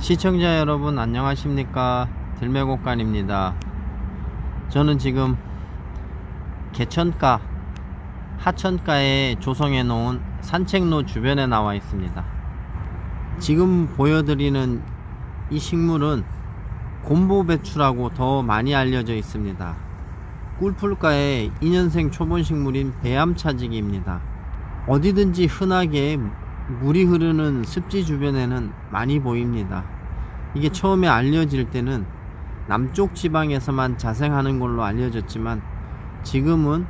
시청자 여러분 안녕하십니까? 들매곡간입니다. 저는 지금 개천가 하천가에 조성해 놓은 산책로 주변에 나와 있습니다. 지금 보여드리는 이 식물은 곰보배추라고 더 많이 알려져 있습니다. 꿀풀가의 2년생 초본 식물인 배암차지기입니다. 어디든지 흔하게 물이 흐르는 습지 주변에는 많이 보입니다. 이게 처음에 알려질 때는 남쪽 지방에서만 자생하는 걸로 알려졌지만 지금은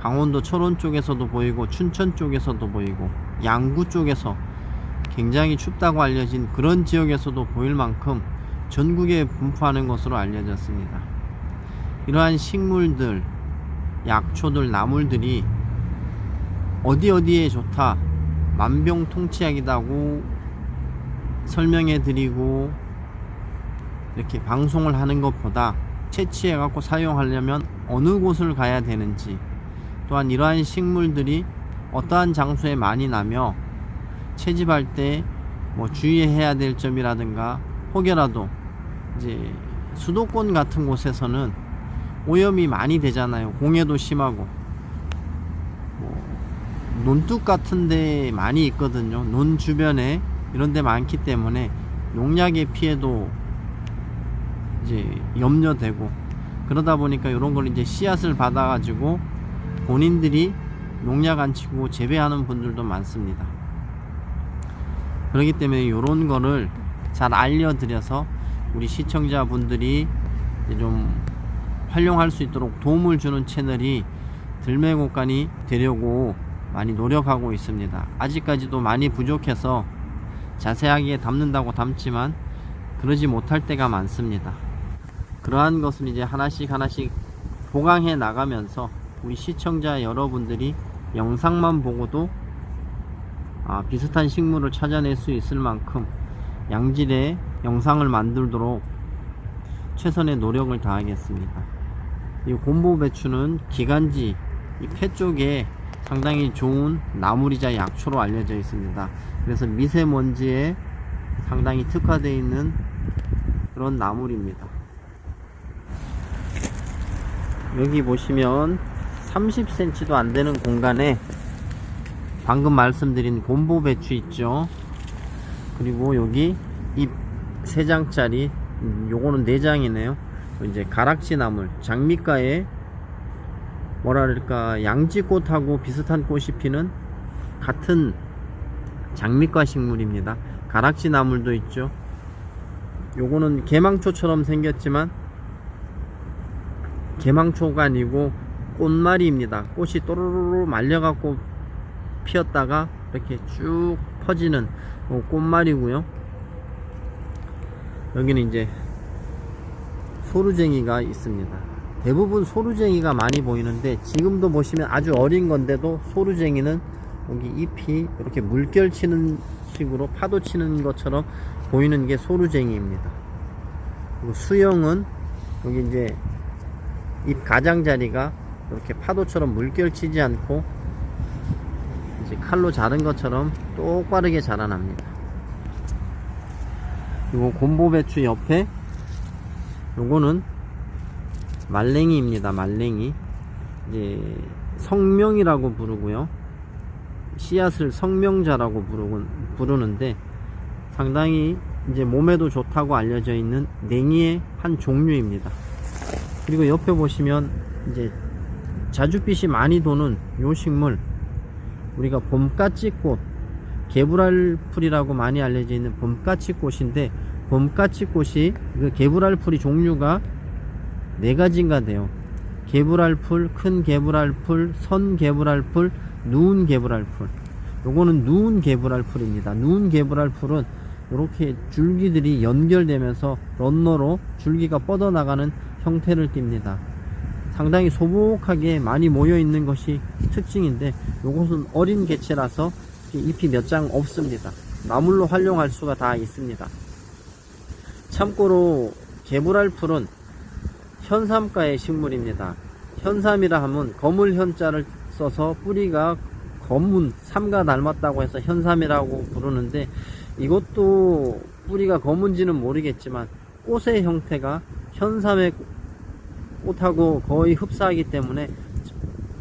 강원도 철원 쪽에서도 보이고 춘천 쪽에서도 보이고 양구 쪽에서 굉장히 춥다고 알려진 그런 지역에서도 보일 만큼 전국에 분포하는 것으로 알려졌습니다. 이러한 식물들, 약초들, 나물들이 어디 어디에 좋다 만병통치약이다고 설명해 드리고 이렇게 방송을 하는 것보다 채취해 갖고 사용하려면 어느 곳을 가야 되는지 또한 이러한 식물들이 어떠한 장소에 많이 나며 채집할 때 뭐 주의해야 될 점이라든가 혹여라도 이제 수도권 같은 곳에서는 오염이 많이 되잖아요. 공해도 심하고 논둑 같은 데 많이 있거든요. 논 주변에 이런 데 많기 때문에 농약의 피해도 이제 염려되고 그러다 보니까 이런 걸 이제 씨앗을 받아 가지고 본인들이 농약 안 치고 재배하는 분들도 많습니다. 그렇기 때문에 이런 거를 잘 알려드려서 우리 시청자분들이 좀 활용할 수 있도록 도움을 주는 채널이 들매곡간이 되려고 많이 노력하고 있습니다. 아직까지도 많이 부족해서 자세하게 담는다고 담지만 그러지 못할 때가 많습니다. 그러한 것을 이제 하나씩 하나씩 보강해 나가면서 우리 시청자 여러분들이 영상만 보고도 아, 비슷한 식물을 찾아낼 수 있을 만큼 양질의 영상을 만들도록 최선의 노력을 다하겠습니다. 이 곰보 배추는 기관지 이 폐 쪽에 상당히 좋은 나물이자 약초로 알려져 있습니다. 그래서 미세먼지에 상당히 특화되어 있는 그런 나물입니다. 여기 보시면 30cm도 안 되는 공간에 방금 말씀드린 곰보 배추 있죠. 그리고 여기 잎 3장짜리 음, 요거는 4장이네요. 이제 가락지 나물 장미가에 뭐랄까 양지꽃하고 비슷한 꽃이 피는 같은 장미과 식물입니다. 가락지 나물도 있죠. 요거는 개망초처럼 생겼지만 개망초가 아니고 꽃말이입니다. 꽃이 또르르 말려갖고 피었다가 이렇게 쭉 퍼지는 꽃말이고요. 여기는 이제 소루쟁이가 있습니다. 대부분 소루쟁이가 많이 보이는데 지금도 보시면 아주 어린 건데도 소루쟁이는 여기 잎이 이렇게 물결 치는 식으로 파도 치는 것처럼 보이는 게 소루쟁이입니다. 그리고 수영은 여기 이제 잎 가장자리가 이렇게 파도처럼 물결 치지 않고 이제 칼로 자른 것처럼 똑바르게 자라납니다. 그리고 곰보배추 옆에 요거는 말랭이입니다. 말랭이. 이제 성명이라고 부르고요. 씨앗을 성명자라고 부르곤, 부르는데 상당히 이제 몸에도 좋다고 알려져 있는 냉이의 한 종류입니다. 그리고 옆에 보시면 이제 자줏빛이 많이 도는 요 식물 우리가 봄까치꽃 개불알 풀이라고 많이 알려져 있는 봄까치꽃인데 봄까치꽃이 그 개불알 풀이 종류가 네 가지인가 돼요. 개불알풀, 큰 개불알풀, 선 개불알풀, 누운 개불알풀. 요거는 누운 개불알풀입니다. 누운 개불알풀은 이렇게 줄기들이 연결되면서 런너로 줄기가 뻗어나가는 형태를 띱니다. 상당히 소복하게 많이 모여 있는 것이 특징인데 요것은 어린 개체라서 잎이 몇 장 없습니다. 나물로 활용할 수가 다 있습니다. 참고로 개불알풀은 현삼가의 식물입니다. 현삼이라 하면 거물 현자를 써서 뿌리가 검문 삼가 닮았다고 해서 현삼이라고 부르는데 이것도 뿌리가 검은지는 모르겠지만 꽃의 형태가 현삼의 꽃하고 거의 흡사하기 때문에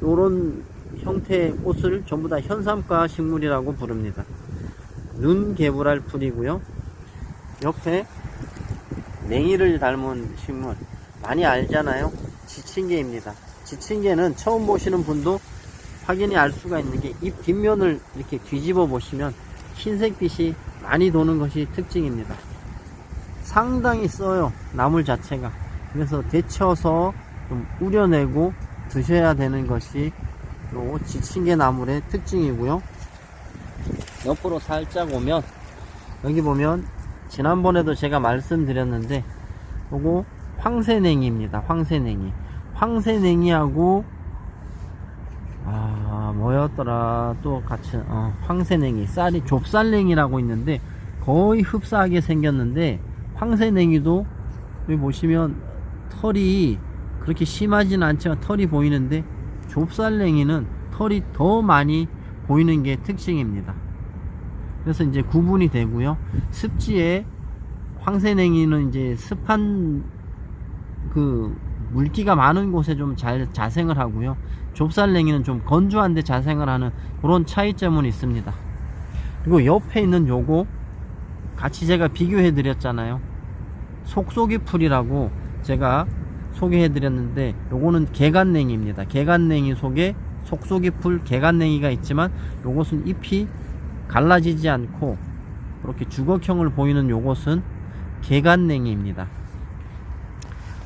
이런 형태의 꽃을 전부 다 현삼과 식물이라고 부릅니다. 눈 개불알 풀이고요. 옆에 냉이를 닮은 식물 많이 알잖아요. 지친 개입니다. 지친 개는 처음 보시는 분도 확연히 알 수가 있는 게잎 뒷면을 이렇게 뒤집어 보시면 흰색빛이 많이 도는 것이 특징입니다. 상당히 써요. 나물 자체가. 그래서 데쳐서 좀 우려내고 드셔야 되는 것이 요 지친개 나물의 특징이고요. 옆으로 살짝 오면 여기 보면 지난번에도 제가 말씀드렸는데 요거 황새냉이입니다. 황새냉이. 황새냉이하고 아 뭐였더라 또 같이 어, 황새냉이 쌀이 좁쌀냉이라고 있는데 거의 흡사하게 생겼는데 황새냉이도 여기 보시면 털이 그렇게 심하진 않지만 털이 보이는데 좁쌀냉이는 털이 더 많이 보이는 게 특징입니다. 그래서 이제 구분이 되고요. 습지에 황새냉이는 이제 습한 그 물기가 많은 곳에 좀 잘 자생을 하고요. 좁쌀냉이는 좀 건조한데 자생을 하는 그런 차이점은 있습니다. 그리고 옆에 있는 요거 같이 제가 비교해 드렸잖아요. 속속이 풀이라고 제가 소개해 드렸는데 요거는 개간냉이입니다. 개간냉이 속에 속속이 풀 개간냉이가 있지만 요것은 잎이 갈라지지 않고 이렇게 주걱형을 보이는 요것은 개간냉이입니다.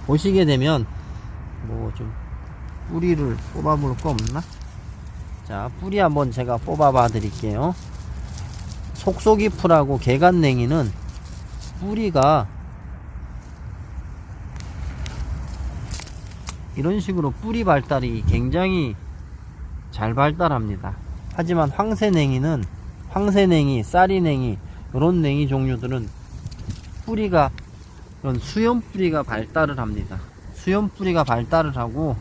보시게 되면 뭐 좀 뿌리를 뽑아볼 거 없나? 자 뿌리 한번 제가 뽑아봐 드릴게요. 속속이 풀하고 개간냉이는 뿌리가 이런 식으로 뿌리 발달이 굉장히 잘 발달합니다. 하지만 황새냉이는 황새냉이, 쌀이냉이 이런 냉이 종류들은 뿌리가 이런 수염 뿌리가 발달을 합니다. 수염 뿌리가 발달을 하고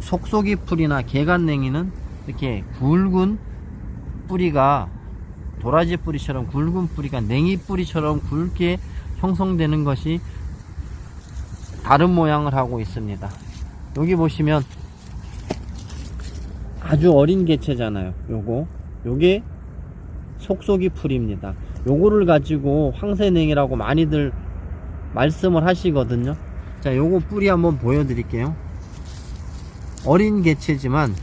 속속이 풀이나 개간냉이는 이렇게 굵은 뿌리가 도라지 뿌리처럼 굵은 뿌리가 냉이 뿌리처럼 굵게 형성되는 것이 다른 모양을 하고 있습니다. 여기 보시면 아주 어린 개체잖아요. 요거 요게 속속이 풀입니다. 요거를 가지고 황새냉이라고 많이들 말씀을 하시거든요. 자, 요거 뿌리 한번 보여드릴게요. 어린 개체지만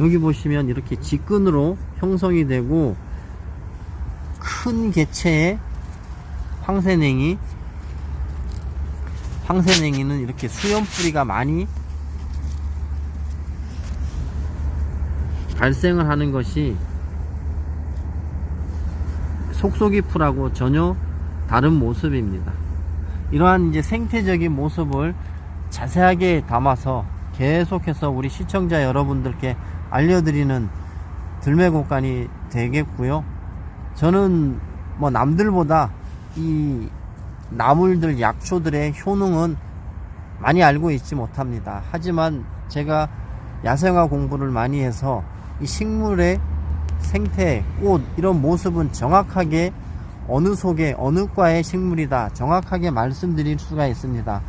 여기 보시면 이렇게 직근으로 형성이 되고 큰 개체의 황새냉이 황새냉이는 이렇게 수염 뿌리가 많이 발생을 하는 것이 속속이 풀하고 전혀 다른 모습입니다. 이러한 이제 생태적인 모습을 자세하게 담아서 계속해서 우리 시청자 여러분들께 알려드리는 들매곡간이 되겠고요. 저는 뭐 남들보다 이 나물들 약초들의 효능은 많이 알고 있지 못합니다. 하지만 제가 야생화 공부를 많이 해서 이 식물의 생태, 꽃 이런 모습은 정확하게 어느 속에 어느 과의 식물이다 정확하게 말씀드릴 수가 있습니다.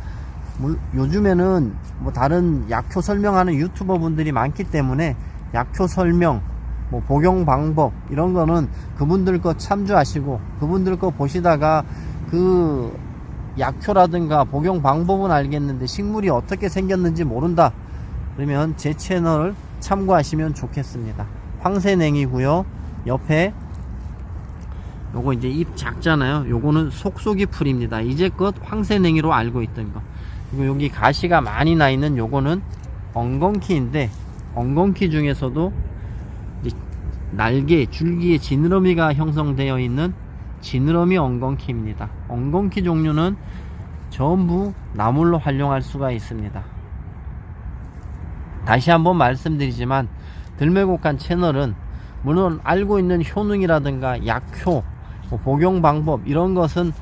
물- 요즘에는 뭐 다른 약효 설명하는 유튜버 분들이 많기 때문에 약효 설명, 뭐 복용 방법 이런 거는 그분들 거 참조하시고 그분들 거 보시다가 그 약효라든가 복용 방법은 알겠는데 식물이 어떻게 생겼는지 모른다. 그러면 제 채널을 참고하시면 좋겠습니다. 황새냉이고요. 옆에 요거 이제 잎 작잖아요. 요거는 속속이 풀입니다. 이제껏 황새냉이로 알고 있던 거. 그리고 여기 가시가 많이 나 있는 요거는 엉겅키인데 엉겅키 중에서도 날개, 줄기에 지느러미가 형성되어 있는 지느러미 엉겅키입니다. 엉겅키 종류는 전부 나물로 활용할 수가 있습니다. 다시 한번 말씀드리지만 들매곡간 채널은 물론 알고 있는 효능이라든가 약효, 뭐 복용 방법 이런 것은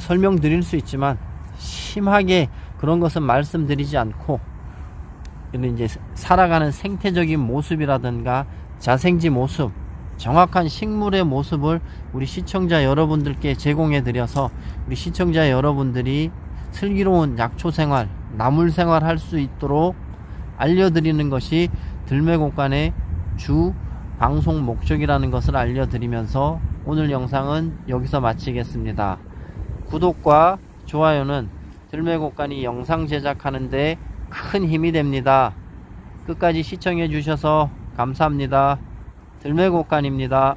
설명드릴 수 있지만 심하게 그런 것은 말씀드리지 않고 이런 이제 살아가는 생태적인 모습이라든가 자생지 모습, 정확한 식물의 모습을 우리 시청자 여러분들께 제공해 드려서 우리 시청자 여러분들이 슬기로운 약초 생활, 나물 생활 할 수 있도록 알려드리는 것이 들매곡간의 주 방송 목적이라는 것을 알려드리면서 오늘 영상은 여기서 마치겠습니다. 구독과 좋아요는 들매곡간이 영상 제작하는데 큰 힘이 됩니다. 끝까지 시청해 주셔서 감사합니다. 들매곡간입니다.